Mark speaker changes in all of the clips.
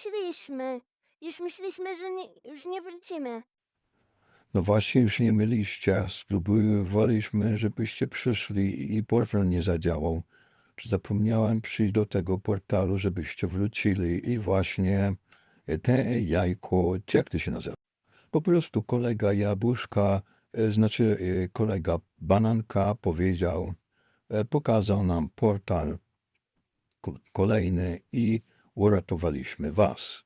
Speaker 1: wróciliśmy. Już myśleliśmy, że nie, już nie wrócimy.
Speaker 2: No właśnie już nie mieliście. Spróbowaliśmy, żebyście przyszli i portal nie zadziałał. Zapomniałem przyjść do tego portalu, żebyście wrócili i właśnie te jajko, jak to się nazywa? Po prostu kolega Jabłuszka, e, znaczy e, kolega Bananka powiedział, e, pokazał nam portal ko- kolejny i uratowaliśmy was.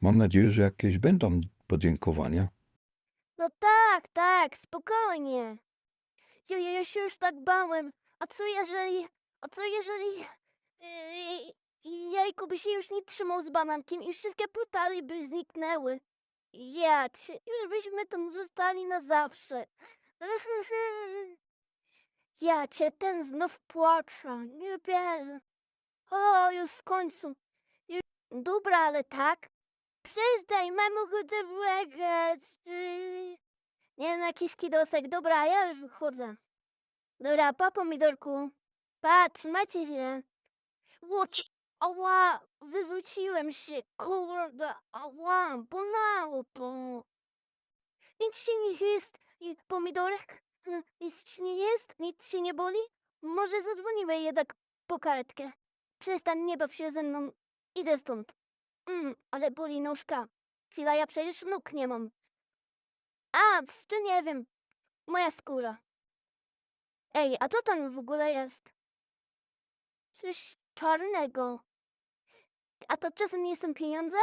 Speaker 2: Mam nadzieję, że jakieś będą podziękowania.
Speaker 1: No tak, tak, spokojnie. Ja, ja, się już tak bałem. A co jeżeli, a co jeżeli yy, jajko by się już nie trzymał z banankiem i wszystkie portale by zniknęły? Ja cię, już byśmy tam zostali na zawsze. Ja cię, ten znów płacze, nie wierzę. O, już w końcu. Dobra, ale tak? Przestań, mam ochotę błagać. Nie na kiski dosek. Dobra, ja już wychodzę. Dobra, pa pomidorku. Pa, trzymajcie się. Łoć, ała, wyrzuciłem się, kurde, ała, bolało to. Nic się nie jest, i pomidorek, Hmm, nic się nie jest, nic się nie boli? Może zadzwonimy jednak po karetkę. Przestań, nie baw się ze mną, idę stąd. Mm, ale boli nóżka. Chwila, ja przecież nóg nie mam. A, czy nie wiem. Moja skóra. Ej, a co tam w ogóle jest? Coś czarnego. A to czasem nie są pieniądze?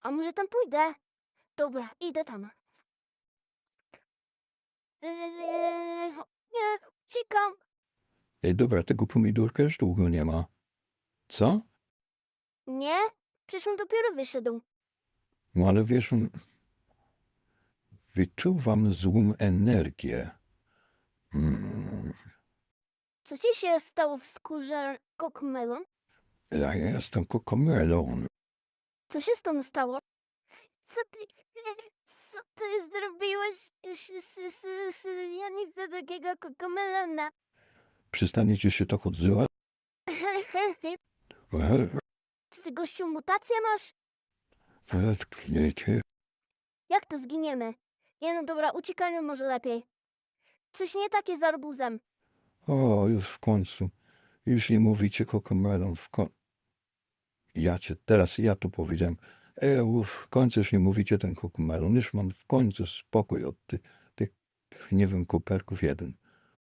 Speaker 1: A może tam pójdę? Dobra, idę tam. Nie, uciekam.
Speaker 2: Ej, dobra, tego pomidorka już długo nie ma. Co?
Speaker 1: Nie? Przecież on dopiero wyszedł.
Speaker 2: No ale wiesz, m, wyczuwam złą energię. Mm,
Speaker 1: Co ci się stało w skórze kokmelon?
Speaker 2: ja jestem kokomelon.
Speaker 1: Co się z tą stało? Co ty, co ty zrobiłeś? Ja nie chcę takiego kokomelona.
Speaker 2: Przestaniecie się tak odzywać?
Speaker 1: Czy ty gościu mutację masz?
Speaker 2: Zatkniecie.
Speaker 1: Jak to zginiemy? Nie no dobra, uciekajmy może lepiej. Coś nie takie z arbuzem.
Speaker 2: O, już w końcu. Już nie mówicie kokomelon. W końcu. Ja cię, teraz ja to powiedziałem. E, w końcu już nie mówicie ten kokomelon. Już mam w końcu spokój od tych, tych nie wiem, kuperków jeden.